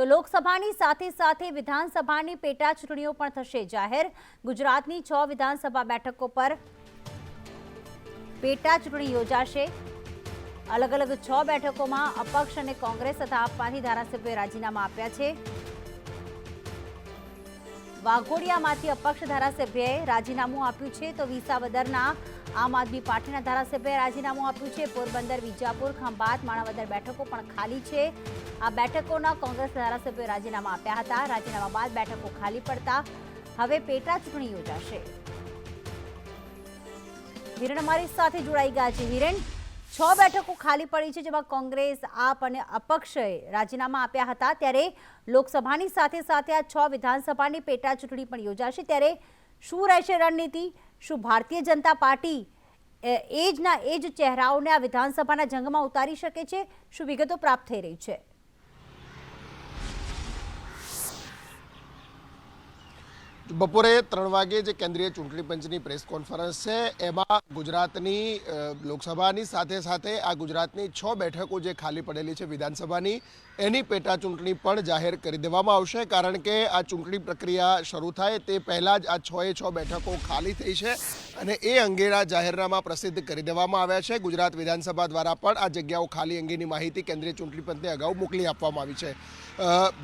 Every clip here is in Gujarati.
તો લોકસભાની સાથે સાથે વિધાનસભાની પેટા ચૂંટણીઓ પણ થશે જાહેર. ગુજરાતની છ વિધાનસભા બેઠકો પર પેટા ચૂંટણી યોજાશે. અલગ અલગ છ બેઠકોમાં અપક્ષ અને કોંગ્રેસ તથા આપમાંથી ધારાસભ્યોએ રાજીનામા આપ્યા છે. વાઘોડિયામાંથી અપક્ષ ધારાસભ્યએ રાજીનામું આપ્યું છે તો વિસાવદરના આમ આદમી પાર્ટીના ધારાસભ્યએ રાજીનામું આપ્યું છે. પોરબંદર, વિજાપુર, ખંભાત, માણાવદર બેઠકો પણ ખાલી છે. આ બેઠકોના કોંગ્રેસ ધારાસભ્યોએ રાજીનામા આપ્યા હતા. રાજીનામા બાદ બેઠકો ખાલી પડતા હવે પેટા ચૂંટણી યોજાશે. હિરણ અમારી સાથે જોડાઈ ગયા છે હિરણ છ બેઠકો ખાલી પડી છે જેમાં કોંગ્રેસ, આપ અને અપક્ષે રાજીનામા આપ્યા હતા. ત્યારે લોકસભાની સાથે સાથે આ છ વિધાનસભાની પેટા ચૂંટણી પણ યોજાશે. ત્યારે શું રહેશે રણનીતિ? શું ભારતીય જનતા પાર્ટી એજના એ જના એ જ ચહેરાઓને આ વિધાનસભાના જંગમાં ઉતારી શકે છે? શું વિગતો પ્રાપ્ત થઈ રહી છે? બપોરે ત્રણ વાગે જે કેન્દ્રીય ચૂંટણી પંચની પ્રેસ કોન્ફરન્સ છે, એમાં ગુજરાતની લોકસભાની સાથે સાથે આ ગુજરાતની છ બેઠકો જે ખાલી પડેલી છે વિધાનસભાની, એની પેટા ચૂંટણી પણ જાહેર કરી દેવામાં આવશે. કારણ કે આ ચૂંટણી પ્રક્રિયા શરૂ થાય તે પહેલાં જ આ છ એ છ બેઠકો ખાલી થઈ છે. અને એ અંગેના જાહેરનામા પ્રસિદ્ધ કરી દેવામાં આવ્યા છે. ગુજરાત વિધાનસભા દ્વારા પણ આ જગ્યાઓ ખાલી અંગેની માહિતી કેન્દ્રીય ચૂંટણી પંચને અગાઉ મોકલી આપવામાં આવી છે.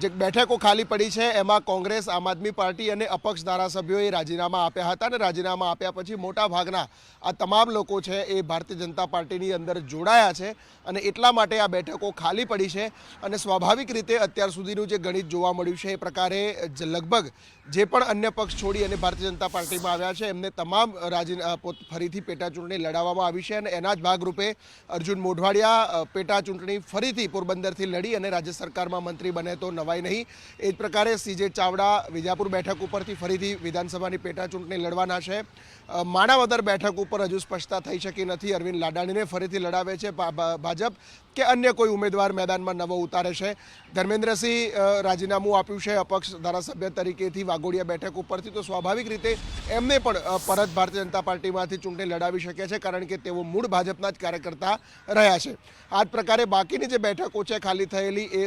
જે બેઠકો ખાલી પડી છે, એમાં કોંગ્રેસ, આમ આદમી પાર્ટી અને અપક્ષ ધારાસભ્યોએ રાજીનામા આપ્યા હતા અને રાજીનામા આપ્યા પછી મોટા ભાગના આ તમામ લોકો છે એ ભારતીય જનતા પાર્ટીની અંદર જોડાયા છે અને એટલા માટે આ બેઠકો ખાલી પડી છે અને સ્વાભાવિક રીતે અત્યાર સુધીનું જે ગણિત જોવા મળ્યું છે એ પ્રકારે લગભગ જે પણ અન્ય પક્ષ છોડી અને ભારતીય જનતા પાર્ટીમાં આવ્યા છે, એમને તમામ રાજી પોત- ફરીથી પેટા ચૂંટણી લડાવવામાં આવી છે અને એના જ ભાગરૂપે અર્જુન મોઢવાડિયા પેટા ચૂંટણી ફરીથી પોરબંદરથી લડી અને રાજ્ય સરકારમાં મંત્રી બને તો નવાઈ નહીં. એ જ પ્રકારે સીજે ચાવડા વિજાપુર બેઠક ઉપરથી ફરીથી વિધાનસભાની પેટા ચૂંટણી લડવાના છે. માણાવદર બેઠક ઉપર હજુ સ્પષ્ટતા થઈ શકી નથી. અરવિંદ લાડાણીને ફરીથી લડાવે છે ભાજપ કે અન્ય કોઈ ઉમેદવાર મેદાનમાં નવો ઉતારે છે? ધર્મેન્દ્રસિંહ રાજીનામું આપ્યું છે અપક્ષ ધારાસભ્ય તરીકેથી વાઘોડિયા બેઠક ઉપરથી. તો સ્વાભાવિક રીતે એમને પણ પરત ભારતીય જનતા પાર્ટીમાંથી ચૂંટણી લડાવી શકે છે કારણ કે તેઓ મૂળ ભાજપના જ કાર્યકર્તા રહ્યા છે. આ જ પ્રકારે બાકીની જે બેઠકો છે ખાલી થયેલી એ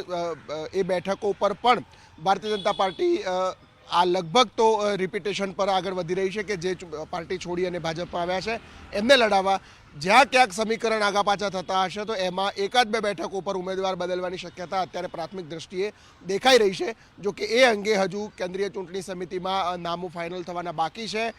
એ બેઠકો ઉપર પણ ભારતીય જનતા પાર્ટી આ લગભગ તો રિપીટેશન પર આગળ વધી રહી છે કે જે પાર્ટી છોડી અને ભાજપમાં આવ્યા છે, એમને લડાવવા જ્યાં ક્યાંક સમીકરણ આગા પાછા થતા હશે, તો એમાં એકાદ બે બેઠક ઉપર ઉમેદવાર બદલવાની શક્યતા અત્યારે પ્રાથમિક દ્રષ્ટિએ દેખાઈ રહી છે. જો કે એ અંગે હજુ કેન્દ્રીય ચૂંટણી સમિતિમાં નામું ફાઇનલ થવાના બાકી છે.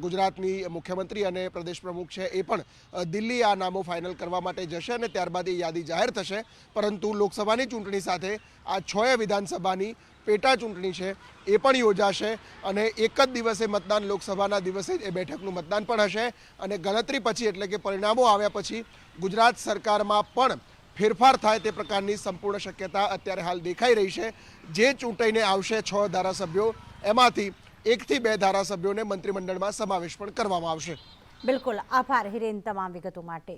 ગુજરાતની મુખ્યમંત્રી અને પ્રદેશ પ્રમુખ છે એ પણ દિલ્હી આ નામો ફાઇનલ કરવા માટે જશે અને ત્યારબાદ એ યાદી જાહેર થશે. પરંતુ લોકસભાની ચૂંટણી સાથે આ છ વિધાનસભાની પેટા ચૂંટણી છે એ પણ યોજાશે અને એક જ દિવસે મતદાન લોકસભાના દિવસે એ બેઠકનું મતદાન પણ હશે અને ગણતરી પછી એટલે કે પરિણામો આવ્યા પછી ગુજરાત સરકારમાં પણ ફેરફાર થાય તે પ્રકારની સંપૂર્ણ શક્યતા અત્યારે હાલ દેખાઈ રહી છે. જે ચૂંટાઈને આવશે છ ધારાસભ્યો, એમાંથી એકથી બે ધારાસભ્યોને મંત્રીમંડળમાં સમાવેશ પણ કરવામાં આવશે. બિલકુલ. આભાર હિરેન તમામ વિગતો માટે.